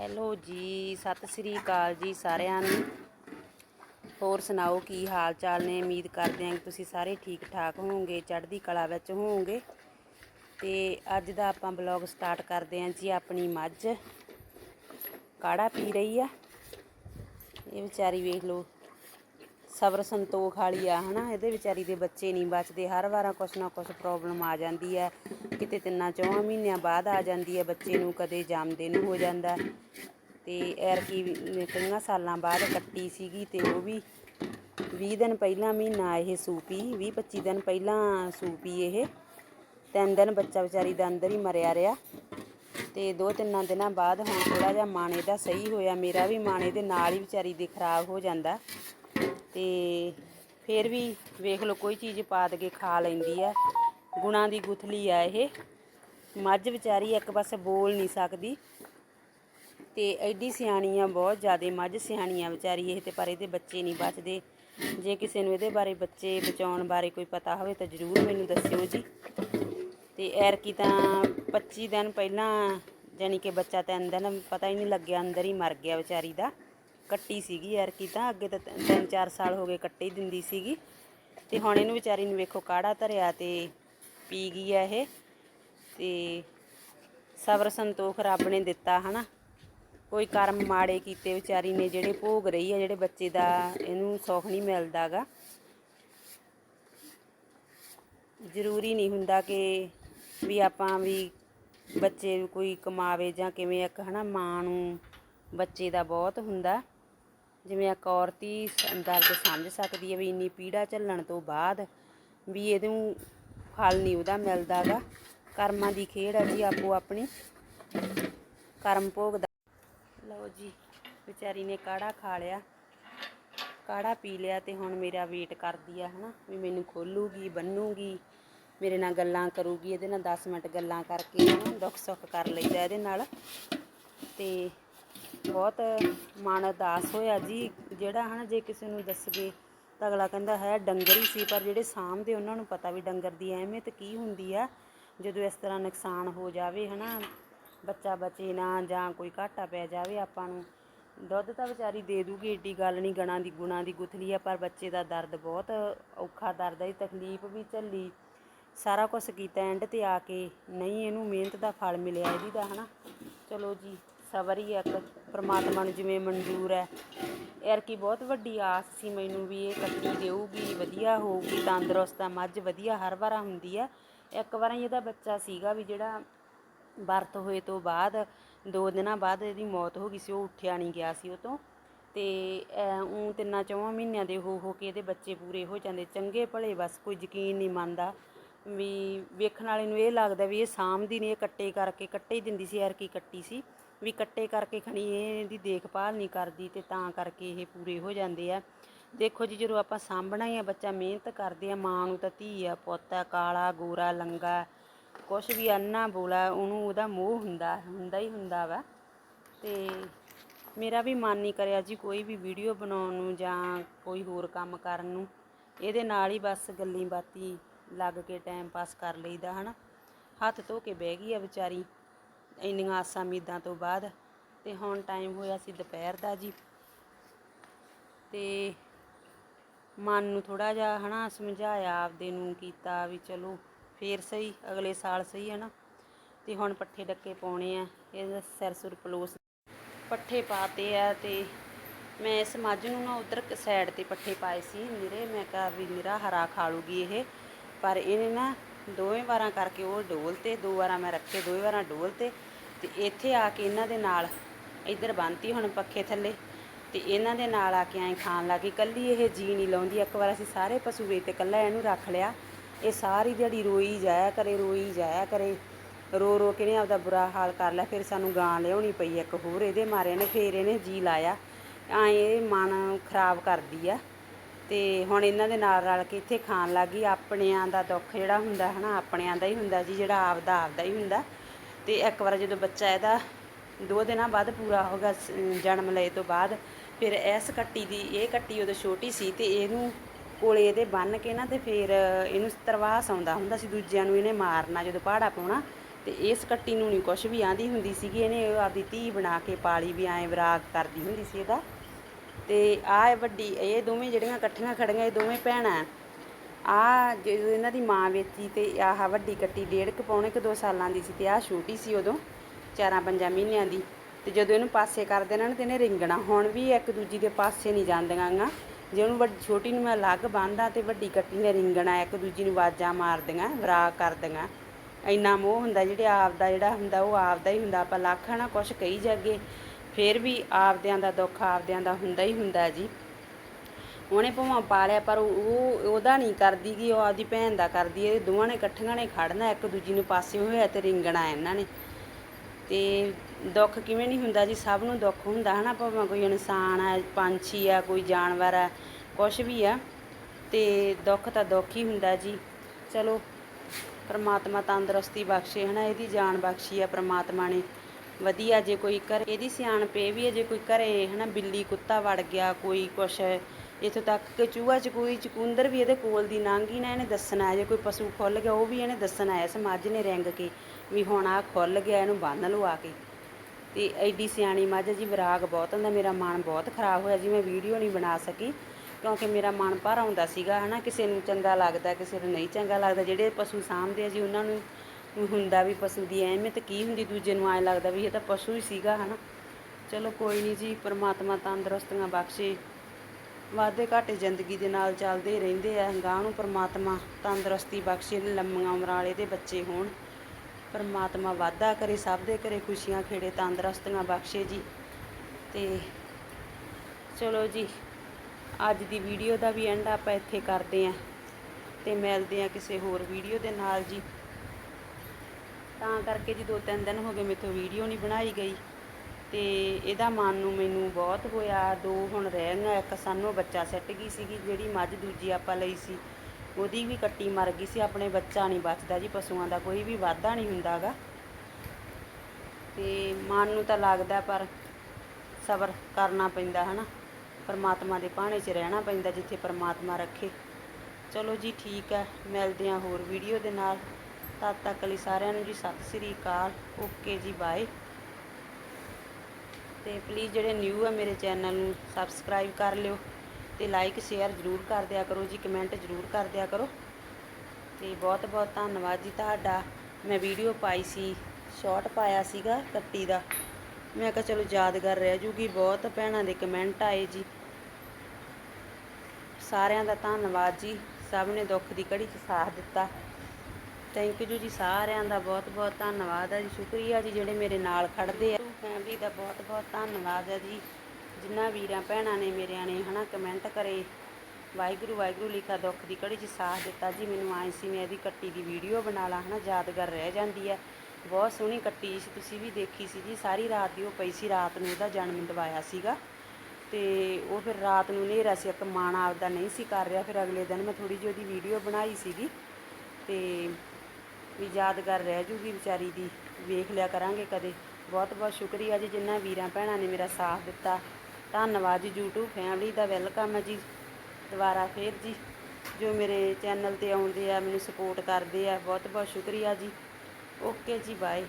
Hello ਜੀ, ਸਤਿ ਸ੍ਰੀ ਅਕਾਲ ਜੀ ਸਾਰਿਆਂ ਨੂੰ। ਹੋਰ ਸੁਣਾਓ ਕੀ ਹਾਲ ਚਾਲ ਨੇ? ਉਮੀਦ ਕਰਦੇ ਹਾਂ ਕਿ ਤੁਸੀਂ ਸਾਰੇ ਠੀਕ ਠਾਕ ਹੋਵੋਗੇ, ਚੜ੍ਹਦੀ ਕਲਾ ਵਿੱਚ ਹੋਵੋਗੇ। ਤੇ ਅੱਜ ਦਾ ਆਪਾਂ ਬਲੌਗ ਸਟਾਰਟ ਕਰਦੇ ਹਾਂ ਜੀ ਆਪਣੀ ਮੱਝ। ਕਾੜਾ ਪੀ ਰਹੀ ਆ। ਇਹ ਵਿਚਾਰੀ ਵੇਖ ਲਓ। ਸਬਰ ਸੰਤੋਖ ਵਾਲੀ ਆ, ਹਨਾ? ਇਹਦੇ ਵਿਚਾਰੀ ਦੇ ਬੱਚੇ ਨਹੀਂ ਬਚਦੇ। ਹਰ ਵਾਰਾਂ ਕੁਛ ਨਾ ਕੁਛ ਪ੍ਰੋਬਲਮ ਆ ਜਾਂਦੀ ਹੈ ਕਿਤੇ ਤਿੰਨਾਂ ਚੌਹਾਂ ਮਹੀਨਿਆਂ ਬਾਅਦ ਆ ਜਾਂਦੀ ਹੈ ਬੱਚੇ ਨੂੰ, ਕਦੇ ਜੰਮਦੇ ਨੂੰ ਹੋ ਜਾਂਦਾ। ਤੇ ਐਰ ਕੀ ਕਈਆਂ ਸਾਲਾਂ ਬਾਅਦ ਕੱਟੀ ਸੀਗੀ ਤੇ ਉਹ ਵੀ 20 ਦਿਨ ਪਹਿਲਾਂ ਮਹੀਨਾ ਇਹ ਸੂਪੀ 20 25 ਦਿਨ ਪਹਿਲਾਂ ਸੂਪੀ ਇਹ। ਤਿੰਨ ਦਿਨ ਬੱਚਾ ਵਿਚਾਰੀ ਦਾ ਅੰਦਰ ਹੀ ਮਰਿਆ ਰਿਹਾ। ਤੇ ਦੋ ਤਿੰਨਾਂ ਦਿਨਾਂ ਬਾਅਦ ਹੁਣ ਥੋੜਾ ਜਿਹਾ ਮਾਣੇ ਦਾ ਸਹੀ ਹੋਇਆ। ਮੇਰਾ ਵੀ ਮਾਣੇ ਦੇ ਨਾਲ ਹੀ ਵਿਚਾਰੀ ਦੇ ਖਰਾਬ ਹੋ ਜਾਂਦਾ। ਤੇ ਫਿਰ ਵੀ ਵੇਖ ਲਓ ਕੋਈ ਚੀਜ਼ ਪਾ ਦੇ ਕੇ ਖਾ ਲੈਂਦੀ ਆ। ਗੁਣਾ ਦੀ ਗੁਥਲੀ ਆ ਇਹ। ਮੱਝ ਵਿਚਾਰੀ ਇੱਕ ਪਾਸੇ ਬੋਲ ਨਹੀਂ ਸਕਦੀ। ਤੇ ਐਡੀ ਸਿਆਣੀ ਆ ਬਹੁਤ ਜ਼ਿਆਦਾ ਮੱਝ ਸਿਆਣੀ ਆ ਵਿਚਾਰੀ ਇਹ ਤੇ, ਪਰ ਇਹਦੇ ਬੱਚੇ ਨਹੀਂ ਬਚਦੇ। ਜੇ ਕਿਸੇ ਨੂੰ ਇਹਦੇ ਬਾਰੇ ਬੱਚੇ ਬਚਾਉਣ ਬਾਰੇ ਕੋਈ ਪਤਾ ਹੋਵੇ ਤਾਂ ਜ਼ਰੂਰ ਮੈਨੂੰ ਦੱਸਿਓ ਜੀ। ਤੇ ਐਰ ਕੀ ਤਾਂ 25 ਦਿਨ ਪਹਿਲਾਂ ਜਾਨੀ ਕਿ ਬੱਚਾ ਤਾਂ ਅੰਦਰ ਪਤਾ ਹੀ ਨਹੀਂ ਲੱਗਿਆ, ਅੰਦਰ ਹੀ ਮਰ ਗਿਆ ਵਿਚਾਰੀ ਦਾ। ਕੱਟੀ ਸੀਗੀ ਯਾਰ ਕੀ ਤਾਂ, ਅੱਗੇ ਤਾਂ ਤਿੰਨ- ਤਿੰਨ, ਚਾਰ ਸਾਲ ਹੋ ਗਏ ਕੱਟੇ ਹੀ ਦਿੰਦੀ ਸੀਗੀ। ਤੇ ਹੁਣ ਇਹਨੂੰ ਵਿਚਾਰੀ ਨੂੰ ਵੇਖੋ ਕਾੜਾ ਧਰਿਆ ਤੇ ਪੀ ਗਈ ਆ ਇਹ। ਤੇ ਸਬਰ ਸੰਤੋਖ ਰੱਬ ਨੇ ਦਿੱਤਾ, ਹਨਾ। ਕੋਈ ਕਰਮ ਮਾੜੇ ਕੀਤੇ ਵਿਚਾਰੀ ਨੇ, ਜਿਹੜੇ ਭੋਗ ਰਹੀ ਆ ਜਿਹੜੇ ਬੱਚੇ ਦਾ ਇਹਨੂੰ ਸੁੱਖ ਨਹੀਂ ਮਿਲਦਾਗਾ। ਜ਼ਰੂਰੀ ਨਹੀਂ ਹੁੰਦਾ ਕਿ ਵੀ ਆਪਾਂ ਵੀ ਬੱਚੇ ਨੂੰ ਕੋਈ ਕਮਾਵੇ ਜਾਂ ਕਿਵੇਂ ਇੱਕ, ਹਨਾ, ਮਾਂ ਨੂੰ ਬੱਚੇ ਦਾ ਬਹੁਤ ਹੁੰਦਾ। ਜਿਵੇਂ ਇੱਕ ਔਰਤ ਹੀ ਸ- ਦਰਦ ਸਮਝ ਸਕਦੀ ਹੈ ਵੀ ਇੰਨੀ ਪੀੜਾ ਝੱਲਣ ਤੋਂ ਬਾਅਦ ਵੀ ਇਹਨੂੰ ਫਲ ਨਹੀਂ ਉਹਦਾ ਮਿਲਦਾਗਾ। ਕਰਮਾਂ ਦੀ ਖੇਡ ਹੈ ਜੀ ਆਪੋ ਆਪਣੀ। ਕਰਮ ਭੋਗਦਾ। ਲਓ ਜੀ, ਵਿਚਾਰੀ ਨੇ ਕਾੜਾ ਖਾ ਲਿਆ। ਕਾੜਾ ਪੀ ਲਿਆ ਤੇ ਹੁਣ ਮੇਰਾ ਵੇਟ ਕਰਦੀ ਆ, ਹਨਾ? ਵੀ ਮੈਨੂੰ ਖੋਲੂਗੀ, ਬੰਨੂਗੀ, ਮੇਰੇ ਨਾਲ ਗੱਲਾਂ ਕਰੂਗੀ, ਇਹਦੇ ਨਾਲ 10 ਮਿੰਟ ਗੱਲਾਂ ਕਰਕੇ, ਹਨਾ? ਦੁੱਖ ਸੁੱਖ ਕਰ ਲਈਦਾ ਇਹਦੇ ਨਾਲ। ਤੇ ਬਹੁਤ ਮਨ ਉਦਾਸ ਹੋਇਆ ਜੀ। ਜਿਹੜਾ ਹਨਾ, ਜੇ ਕਿਸੇ ਨੂੰ ਦੱਸਗੇ ਤਾਂ ਅਗਲਾ ਕਹਿੰਦਾ ਹੈ, ਡੰਗਰ ਹੀ ਸੀ, ਪਰ ਜਿਹੜੇ ਸਾਂਭਦੇ ਉਹਨਾਂ ਨੂੰ ਪਤਾ ਵੀ ਡੰਗਰ ਦੀ ਅਹਿਮੀਅਤ ਕੀ ਹੁੰਦੀ ਆ। ਜਦੋਂ ਇਸ ਤਰ੍ਹਾਂ ਨੁਕਸਾਨ ਹੋ ਜਾਵੇ ਹਨਾ, ਬੱਚਾ ਬਚੇ ਨਾ ਜਾਂ ਕੋਈ ਘਾਟਾ ਪੈ ਜਾਵੇ ਆਪਾਂ ਨੂੰ, ਦੁੱਧ ਤਾਂ ਵਿਚਾਰੀ ਦੇ ਦੂਗੀ, ਏਡੀ ਗੱਲ ਨਹੀਂ ਗਣਾ ਦੀ ਗੁਣਾ ਦੀ ਗੁਥਲੀ ਆ, ਪਰ ਬੱਚੇ ਦਾ ਦਰਦ ਬਹੁਤ ਔਖਾ ਦਰਦ ਹੈ ਤਕਲੀਫ ਵੀ ਝੱਲੀ। ਸਾਰਾ ਕੁਝ ਕੀਤਾ ਐਂਡ ਤੇ ਆ ਕੇ ਨਹੀਂ ਇਹਨੂੰ ਮਿਹਨਤ ਦਾ ਫਲ ਮਿਲਿਆ ਇਹਦੀ ਦਾ ਹਨਾ। ਚਲੋ ਜੀ ਸਬਰ ਹੀ ਇੱਕ ਪ੍ਰਮਾਤਮਾ ਨੂੰ ਜਿਵੇਂ ਮਨਜ਼ੂਰ ਹੈ। ਯਾਰ ਕੀ ਬਹੁਤ ਵੱਡੀ ਆਸ ਸੀ ਮੈਨੂੰ ਵੀ ਇਹ ਕੱਟੀ ਦੇਊਗੀ, ਵਧੀਆ ਹੋਊਗੀ, ਤੰਦਰੁਸਤ ਆ ਮੱਝ ਵਧੀਆ ਹਰ ਵਾਰ ਹੁੰਦੀ ਆ ਇੱਕ ਵਾਰ ਇਹਦਾ ਬੱਚਾ ਸੀਗਾ ਵੀ ਜਿਹੜਾ ਵਰਤ ਹੋਏ ਤੋਂ ਬਾਅਦ, ਦੋ ਦਿਨਾਂ ਬਾਅਦ ਇਹਦੀ ਮੌਤ ਹੋ ਗਈ ਸੀ, ਉਹ ਉੱਠਿਆ ਨਹੀਂ ਗਿਆ ਸੀ ਉਹ ਤੋਂ। ਤੇ ਉਹ ਤਿੰਨਾਂ ਚੌਵਾਂ ਮਹੀਨਿਆਂ ਦੇ ਹੋ ਹੋ ਕੇ ਇਹਦੇ ਬੱਚੇ ਪੂਰੇ ਹੋ ਜਾਂਦੇ। ਚੰਗੇ ਭਲੇ ਬਸ, ਕੋਈ ਯਕੀਨ ਨਹੀਂ ਮੰਨਦਾ। ਵੀ ਵੇਖਣ ਵਾਲੇ ਨੂੰ ਇਹ ਲੱਗਦਾ ਵੀ ਇਹ ਸਾਂਭਦੀ ਨਹੀਂ, ਇਹ ਕੱਟੇ ਕਰਕੇ ਕੱਟੇ ਹੀ ਦਿੰਦੀ ਸੀ ਯਾਰ ਕੀ ਕੱਟੀ ਸੀ। ਵੀ ਕੱਟੇ ਕਰਕੇ ਖਣੀ ਇਹ ਇਹਦੀ ਦੇਖਭਾਲ ਨਹੀਂ ਕਰਦੀ ਤੇ ਤਾਂ ਕਰਕੇ ਇਹ ਪੂਰੇ ਹੋ ਜਾਂਦੇ ਆ। ਦੇਖੋ ਜੀ, ਜਦੋਂ ਆਪਾਂ ਸਾਂਭਣਾ ਹੀ ਆ ਬੱਚਾ, ਮਿਹਨਤ ਕਰਦੇ ਆ, ਮਾਂ ਨੂੰ ਤਾਂ ਧੀ ਆ, ਪੁੱਤ ਆ, ਕਾਲਾ, ਗੋਰਾ, ਲੰਗਾ, ਕੁਛ ਵੀ ਅੰਨਾ ਬੋਲਾ, ਉਹਨੂੰ ਉਹਦਾ ਮੋਹ ਹੁੰਦਾ ਹੁੰਦਾ ਹੀ ਹੁੰਦਾ ਵਾ। ਤੇ ਮੇਰਾ ਵੀ ਮਨ ਨਹੀਂ ਕਰਿਆ ਜੀ ਕੋਈ ਵੀ ਵੀਡੀਓ ਬਣਾਉਣ ਨੂੰ ਜਾਂ ਕੋਈ ਹੋਰ ਕੰਮ ਕਰਨ ਨੂੰ। ਇਹਦੇ ਨਾਲ ਹੀ ਬਸ ਗੱਲੀ ਬਾਤੀ ਲੱਗ ਕੇ ਟਾਈਮ ਪਾਸ ਕਰ ਲਈਦਾ, ਹਨਾ। ਹੱਥ ਧੋ ਕੇ ਬਹਿ ਗਈ ਆ ਵਿਚਾਰੀ। ਇੰਨੀਆਂ ਆਸਾਂ ਉਮੀਦਾਂ ਤੋਂ ਬਾਅਦ ਤੇ ਹੁਣ ਟਾਈਮ ਹੋਇਆ ਸੀ ਦੁਪਹਿਰ ਦਾ ਜੀ। ਤੇ ਮਨ ਨੂੰ ਥੋੜਾ ਜਿਹਾ ਹਨਾ ਸਮਝਾਇਆ, ਆਪਦੇ ਨੂੰ ਕੀਤਾ ਵੀ ਚਲੋ ਫੇਰ ਸਹੀ, ਅਗਲੇ ਸਾਲ ਸਹੀ ਹੈ ਨਾ। ਤੇ ਹੁਣ ਪੱਠੇ ਡੱਕੇ ਪਾਉਣੇ ਆ, ਇਹਦਾ ਸਿਰ ਸੁਰ ਪਲੋਸ ਪੱਠੇ ਪਾਤੇ ਆ ਤੇ ਮੈਂ ਇਸ ਮੱਝ ਨੂੰ ਨਾ ਉਧਰ ਸਾਈਡ ਤੇ ਪੱਠੇ ਪਾਏ ਸੀ ਮੇਰੇ, ਮੈਂ ਕਿਹਾ ਵੀ ਮੇਰਾ ਹਰਾ ਖਾ ਲੂਗੀ ਇਹ, ਪਰ ਇਹਨੇ ਨਾ ਦੋਵੇਂ ਵਾਰਾਂ ਕਰਕੇ ਉਹ ਡੋਲ ਤੇ, ਦੋ ਵਾਰਾਂ ਮੈਂ ਰੱਖੇ, ਦੋਵੇਂ ਵਾਰਾਂ ਡੋਲ ਤੇ ਤੇ ਇੱਥੇ ਆ ਕੇ ਇਹਨਾਂ ਦੇ ਨਾਲ ਇੱਧਰ ਬੰਨਤੀ ਹੁਣ ਪੱਖੇ ਥੱਲੇ, ਤੇ ਇਹਨਾਂ ਦੇ ਨਾਲ ਆ ਕੇ ਐਂ ਖਾਣ ਲੱਗੀ ਕੱਲੀ ਇਹ ਜੀ ਨਹੀਂ ਲਾਉਂਦੀ। ਇੱਕ ਵਾਰ ਅਸੀਂ ਸਾਰੇ ਪਸ਼ੂ ਵੇਚ ਤੇ ਕੱਲਾ ਇਹਨੂੰ ਰੱਖ ਲਿਆ। ਇਹ ਸਾਰੀ ਦਿਹਾੜੀ ਰੋਈ ਜਾਇਆ ਕਰੇ, ਰੋਈ ਜਾਇਆ ਕਰੇ। ਰੋ ਰੋ ਕੇ ਨੇ ਆਪਦਾ ਬੁਰਾ ਹਾਲ ਕਰ ਲਿਆ। ਫਿਰ ਸਾਨੂੰ ਗਾਂ ਲਿਆਉਣੀ ਪਈ ਇੱਕ ਹੋਰ, ਇਹਦੇ ਮਾਰੇ ਨੇ, ਫਿਰ ਇਹਨੇ ਜੀ ਲਾਇਆ। ਐਂ ਇਹ ਮਨ ਖਰਾਬ ਕਰਦੀ ਆ। ਤੇ ਹੁਣ ਇਹਨਾਂ ਦੇ ਨਾਲ ਰਲ ਕੇ ਇੱਥੇ ਖਾਣ ਲੱਗ ਗਈ। ਆਪਣਿਆਂ ਦਾ ਦੁੱਖ ਜਿਹੜਾ ਹੁੰਦਾ ਹਨਾ ਆਪਣਿਆਂ ਦਾ ਹੀ ਹੁੰਦਾ ਜੀ, ਜਿਹੜਾ ਆਪਦਾ ਆਪਦਾ ਹੀ ਹੁੰਦਾ। ਤੇ ਇੱਕ ਵਾਰ ਜਦੋਂ ਬੱਚਾ ਇਹਦਾ ਦੋ ਦਿਨਾਂ ਬਾਅਦ ਪੂਰਾ ਹੋ ਗਿਆ ਜਨਮ ਲਏ ਤੋਂ ਬਾਅਦ, ਫਿਰ ਇਸ ਕੱਟੀ ਦੀ, ਇਹ ਕੱਟੀ ਉਦੋਂ ਛੋਟੀ ਸੀ ਤੇ ਇਹਨੂੰ ਕੋਲੇ ਇਹਦੇ ਬੰਨ ਕੇ ਨਾ ਤੇ ਫਿਰ ਇਹਨੂੰ ਤਰਵਾਸ ਆਉਂਦਾ ਹੁੰਦਾ ਸੀ, ਦੂਜਿਆਂ ਨੂੰ ਇਹਨੇ ਮਾਰਨਾ ਜਦੋਂ ਪਹਾੜਾ ਪਾਉਣਾ। ਤੇ ਇਸ ਕੱਟੀ ਨੂੰ ਨਹੀਂ ਕੁਛ ਵੀ ਆਂਦੀ ਹੁੰਦੀ ਸੀਗੀ, ਇਹਨੇ ਆਪਦੀ ਧੀ ਬਣਾ ਕੇ ਪਾਲੀ ਵੀ ਐਂ ਵਿਰਾਗ ਕਰਦੀ ਹੁੰਦੀ ਸੀ ਇਹਦਾ। ਤੇ ਆਹ ਵੱਡੀ, ਇਹ ਦੋਵੇਂ ਜਿਹੜੀਆਂ ਇਕੱਠੀਆਂ ਖੜੀਆਂ, ਇਹ ਦੋਵੇਂ ਭੈਣਾਂ ਆ। ਜਦੋਂ ਇਹਨਾਂ ਦੀ ਮਾਂ ਵੇਚੀ ਤੇ ਆਹ ਵੱਡੀ ਕੱਟੀ ਡੇਢ ਕੁ ਪੌਣੇ ਕੁ ਦੋ ਸਾਲਾਂ ਦੀ ਸੀ ਤੇ ਆਹ ਛੋਟੀ ਸੀ ਉਦੋਂ, ਚਾਰਾਂ ਪੰਜਾਂ ਮਹੀਨਿਆਂ ਦੀ। ਤੇ ਜਦੋਂ ਇਹਨੂੰ ਪਾਸੇ ਕਰ ਦੇਣਾ ਨਾ ਤੇ ਇਹਨੇ ਰਿੰਗਣਾ। ਹੁਣ ਵੀ ਇੱਕ ਦੂਜੀ ਦੇ ਪਾਸੇ ਨਹੀਂ ਜਾਂਦੀਆਂ ਗਾ। ਜੇ ਉਹਨੂੰ ਵੱਡੀ, ਛੋਟੀ ਨੂੰ ਮੈਂ ਅਲੱਗ ਬੰਨਦਾ ਤੇ ਵੱਡੀ ਕੱਟੀ ਨੇ ਰਿੰਗਣਾ, ਇੱਕ ਦੂਜੀ ਨੂੰ ਆਵਾਜ਼ਾਂ ਮਾਰਦੀਆਂ, ਵਿਰਾਗ ਕਰਦੀਆਂ। ਇੰਨਾ ਮੋਹ ਹੁੰਦਾ, ਜਿਹੜੇ ਆਪ ਦਾ ਜਿਹੜਾ ਹੁੰਦਾ, ਉਹ ਆਪ ਦਾ ਹੀ ਹੁੰਦਾ। ਆਪਾਂ ਲੱਖ ਨਾ ਕੁਛ ਕਹੀ ਜਾਗੇ। ਫਿਰ ਵੀ ਆਪਦਿਆਂ ਦਾ ਦੁੱਖ ਆਪਦਿਆਂ ਦਾ ਹੁੰਦਾ ਹੀ ਹੁੰਦਾ ਜੀ। ਉਹਨੇ ਭਾਵੇਂ ਪਾਲਿਆ, ਪਰ ਉਹ, ਉਹਦਾ ਨਹੀਂ ਕਰਦੀ ਕਿ ਉਹ ਆਪਦੀ ਭੈਣ ਦਾ ਕਰਦੀ ਹੈ। ਇਹ ਦੋਵਾਂ ਨੇ ਇਕੱਠੀਆਂ ਨੇ ਖੜਨਾ, ਇੱਕ ਦੂਜੀ ਨੂੰ ਪਾਸੇ ਹੋਇਆ ਤੇ ਰਿੰਗਣਾ ਇਹਨਾਂ ਨੇ। ਤੇ ਦੁੱਖ ਕਿਵੇਂ ਨਹੀਂ ਹੁੰਦਾ ਜੀ, ਸਭ ਨੂੰ ਦੁੱਖ ਹੁੰਦਾ ਹਨਾ ਭਾਵੇਂ, ਕੋਈ ਇਨਸਾਨ ਆ ਪੰਛੀ ਆ ਕੋਈ ਜਾਨਵਰ ਆ ਕੁਝ ਵੀ ਆ ਤੇ ਦੁੱਖ ਤਾਂ ਦੁੱਖ ਹੀ ਹੁੰਦਾ ਜੀ। ਚਲੋ, ਪਰਮਾਤਮਾ ਤੰਦਰੁਸਤੀ ਬਖਸ਼ੇ ਹਨਾ, ਇਹਦੀ ਜਾਨ ਬਖਸ਼ੀ ਆ ਪਰਮਾਤਮਾ ਨੇ। ਵਧੀਆ ਜੇ ਕੋਈ ਕਰ ਇਹਦੀ ਸਿਆਣਪ ਇਹ ਵੀ ਹੈ ਜੇ ਕੋਈ ਘਰੇ, ਹਨਾ, ਬਿੱਲੀ ਕੁੱਤਾ ਵੜ ਗਿਆ, ਕੋਈ ਕੁਛ, ਇੱਥੋਂ ਤੱਕ ਕਿ ਚੂਹਾ ਚਕੂਈ ਚਕੁੰਦਰ ਵੀ ਇਹਦੇ ਕੋਲ ਦੀ ਲੰਘੀ ਨਾ, ਇਹਨੇ ਦੱਸਣਾ ਜੇ ਕੋਈ ਪਸ਼ੂ ਖੁੱਲ ਗਿਆ, ਉਹ ਵੀ ਇਹਨੇ ਦੱਸਣਾ ਹੈ, ਸਮਾਜ ਨੇ ਰੰਗ ਕੇ ਵੀ ਹੁਣ ਆ ਖੁੱਲ ਗਿਆ, ਇਹਨੂੰ ਬੰਨ ਲਓ ਆ ਕੇ। ਤੇ ਐਡੀ ਸਿਆਣੀ ਮੱਝ ਜੀ, ਵਿਰਾਗ ਬਹੁਤ ਹੁੰਦਾ, ਮੇਰਾ ਮਨ ਬਹੁਤ ਖਰਾਬ ਹੋਇਆ ਜੀ, ਮੈਂ ਵੀਡੀਓ ਨਹੀਂ ਬਣਾ ਸਕੀ, ਕਿਉਂਕਿ ਮੇਰਾ ਮਨ ਭਰ ਆਉਂਦਾ ਸੀਗਾ, ਹਨਾ, ਕਿਸੇ ਨੂੰ ਚੰਗਾ ਲੱਗਦਾ, ਕਿਸੇ ਨੂੰ ਨਹੀਂ ਚੰਗਾ ਲੱਗਦਾ, ਜਿਹੜੇ ਪਸ਼ੂ ਸਾਂਭਦੇ ਆ ਜੀ, ਉਹਨਾਂ ਨੂੰ ਹੁੰਦਾ ਵੀ ਪਸ਼ੂ ਦੀ ਅਹਿਮੀਅਤ ਕੀ ਹੁੰਦੀ, ਦੂਜੇ ਨੂੰ ਐਂ ਲੱਗਦਾ ਵੀ ਇਹ ਤਾਂ ਪਸ਼ੂ ਹੀ ਸੀਗਾ, ਹਨਾ। ਚਲੋ ਕੋਈ ਨਹੀਂ ਜੀ, ਪਰਮਾਤਮਾ ਤੰਦਰੁਸਤੀਆਂ ਬਖਸ਼ੇ। ਵਾਧੇ ਘਾਟੇ ਜ਼ਿੰਦਗੀ ਦੇ ਨਾਲ ਚੱਲਦੇ ਰਹਿੰਦੇ ਆ ਗਾਂ ਨੂੰ ਪਰਮਾਤਮਾ ਤੰਦਰੁਸਤੀ ਬਖਸ਼ੇ, ਲੰਮੀਆਂ ਉਮਰਾਂ ਵਾਲੇ ਦੇ ਬੱਚੇ ਹੋਣ। ਪਰਮਾਤਮਾ ਵਾਧਾ ਕਰੇ, ਸਭ ਦੇ ਘਰੇ ਖੁਸ਼ੀਆਂ ਖੇੜੇ, ਤੰਦਰੁਸਤੀਆਂ ਬਖਸ਼ੇ ਜੀ। ਤੇ ਚਲੋ ਜੀ, ਅੱਜ ਦੀ ਵੀਡੀਓ ਦਾ ਵੀ ਐਂਡ ਆਪਾਂ ਇੱਥੇ ਕਰਦੇ ਆਂ। ਤੇ ਮਿਲਦੇ ਆਂ ਕਿਸੇ ਹੋਰ ਵੀਡੀਓ ਦੇ ਨਾਲ ਜੀ। ਤਾਂ ਕਰਕੇ ਜੀ ਦੋ ਤਿੰਨ ਦਿਨ ਹੋ ਗਏ ਮੇਥੋਂ ਵੀਡੀਓ ਨਹੀਂ ਬਣਾਈ ਗਈ। ਤੇ ਇਹਦਾ ਮਨ ਨੂੰ ਮੈਨੂੰ ਬਹੁਤ ਹੋਇਆ, ਦੋ ਹੁਣ ਰਹਿ ਗਈਆਂ, ਇੱਕ ਸਾਨੂੰ ਬੱਚਾ ਸਿੱਟ ਗਈ ਸੀਗੀ, ਜਿਹੜੀ ਮੱਝ ਦੂਜੀ ਆਪਾਂ ਲਈ ਸੀ, ਉਹਦੀ ਵੀ ਕੱਟੀ ਮਰ ਗਈ ਸੀ, ਆਪਣੇ ਬੱਚਾ ਨਹੀਂ ਬਚਦਾ ਜੀ, ਪਸ਼ੂਆਂ ਦਾ ਕੋਈ ਵੀ ਵਾਧਾ ਨਹੀਂ ਹੁੰਦਾਗਾ ਤੇ ਮਨ ਨੂੰ ਤਾਂ ਲੱਗਦਾ ਪਰ ਸਬਰ ਕਰਨਾ ਪੈਂਦਾ, ਹਨਾ? ਪਰਮਾਤਮਾ ਦੇ ਭਾਣੇ 'ਚ ਰਹਿਣਾ ਪੈਂਦਾ, ਜਿੱਥੇ ਪਰਮਾਤਮਾ ਰੱਖੇ। ਚਲੋ ਜੀ, ਠੀਕ ਹੈ, ਮਿਲਦੇ ਹਾਂ ਹੋਰ ਵੀਡੀਓ ਦੇ ਨਾਲ। ਤਦ ਤੱਕ ਲਈ ਸਾਰਿਆਂ ਨੂੰ ਜੀ ਸਤਿ ਸ੍ਰੀ ਅਕਾਲ। ਓਕੇ ਜੀ, ਬਾਏ। ਤੇ ਪਲੀਜ਼ ਜਿਹੜੇ ਨਿਊ ਆ ਮੇਰੇ ਚੈਨਲ ਨੂੰ ਸਬਸਕ੍ਰਾਈਬ ਕਰ ਲਿਓ ਤੇ ਲਾਈਕ ਸ਼ੇਅਰ ਜ਼ਰੂਰ ਕਰ ਦਿਆ ਕਰੋ ਜੀ ਕਮੈਂਟ ਜ਼ਰੂਰ ਕਰ ਦਿਆ ਕਰੋ। ਤੇ ਬਹੁਤ ਬਹੁਤ ਧੰਨਵਾਦ ਜੀ ਤੁਹਾਡਾ। ਮੈਂ ਵੀਡੀਓ ਪਾਈ ਸੀ ਸ਼ਾਰਟ ਪਾਇਆ ਸੀਗਾ ਕੱਟੀ ਦਾ। ਮੈਂ ਕਿਹਾ ਚਲੋ ਯਾਦਗਾਰ ਰਹਿ ਜੂਗੀ, ਬਹੁਤ ਭੈਣਾਂ ਦੇ ਕਮੈਂਟ ਆਏ ਜੀ। ਸਾਰਿਆਂ ਦਾ ਧੰਨਵਾਦ ਜੀ, ਸਭ ਨੇ ਦੁੱਖ ਦੀ ਘੜੀ 'ਚ ਸਾਥ ਦਿੱਤਾ। ਥੈਂਕ ਯੂ ਜੀ ਸਾਰਿਆਂ ਦਾ ਬਹੁਤ ਬਹੁਤ ਧੰਨਵਾਦ ਹੈ ਜੀ। ਸ਼ੁਕਰੀਆ ਜੀ ਜਿਹੜੇ ਮੇਰੇ ਨਾਲ ਖੜਦੇ ਆ। ਫੈਮਿਲੀ ਦਾ ਬਹੁਤ ਬਹੁਤ ਧੰਨਵਾਦ ਹੈ ਜੀ। ਜਿਨ੍ਹਾਂ ਵੀਰਾਂ ਭੈਣਾਂ ਨੇ ਮੇਰਿਆਂ ਨੇ ਹਨਾ ਕਮੈਂਟ ਕਰੇ। ਵਾਹਿਗੁਰੂ ਵਾਹਿਗੁਰੂ ਲਿਖਾ ਦੁੱਖ ਦੀ ਕੜੀ 'ਚ ਸਾਥ ਦਿੱਤਾ ਜੀ। ਮੈਨੂੰ ਆਈ ਸੀ ਮੈਂ ਇਹਦੀ ਕੱਟੀ ਦੀ ਵੀਡੀਓ ਬਣਾ ਲਾ ਹਨਾ, ਯਾਦਗਾਰ ਰਹਿ ਜਾਂਦੀ ਹੈ ਬਹੁਤ ਸੋਹਣੀ ਕੱਟੀ ਸੀ, ਤੁਸੀਂ ਵੀ ਦੇਖੀ ਸੀ ਜੀ। ਸਾਰੀ ਰਾਤ ਦੀ ਉਹ ਪਈ ਸੀ, ਰਾਤ ਨੂੰ ਇਹਦਾ ਜਨਮ ਦਿਵਾਇਆ ਸੀਗਾ। ਤੇ ਉਹ ਫਿਰ ਰਾਤ ਨੂੰ ਹਨੇਰਾ ਸੀ, ਇੱਕ ਮਨ ਆਪਦਾ ਨਹੀਂ ਸੀ ਕਰ ਰਿਹਾ। ਫਿਰ ਅਗਲੇ ਦਿਨ ਮੈਂ ਥੋੜੀ ਜਿਹੀ ਉਹਦੀ ਵੀਡੀਓ ਬਣਾਈ ਸੀਗੀ। ਤੇ ਵੀ ਯਾਦਗਾਰ ਰਹਿ ਜੂਗੀ ਵਿਚਾਰੀ ਦੀ, ਵੇਖ ਲਿਆ ਕਰਾਂਗੇ ਕਦੇ। ਬਹੁਤ ਬਹੁਤ ਸ਼ੁਕਰੀਆ ਜੀ ਜਿਨ੍ਹਾਂ ਵੀਰਾਂ ਭੈਣਾਂ ਨੇ ਮੇਰਾ ਸਾਥ ਦਿੱਤਾ। ਧੰਨਵਾਦ ਜੀ, YouTube ਫੈਮਿਲੀ ਦਾ ਵੈਲਕਮ ਹੈ ਜੀ। ਦੁਬਾਰਾ ਫੇਰ ਜੀ, ਜੋ ਮੇਰੇ ਚੈਨਲ ਤੇ ਆਉਂਦੇ ਆ, ਮੈਨੂੰ ਸਪੋਰਟ ਕਰਦੇ ਆ, ਬਹੁਤ ਬਹੁਤ ਸ਼ੁਕਰੀਆ ਜੀ। ਓਕੇ ਜੀ ਬਾਏ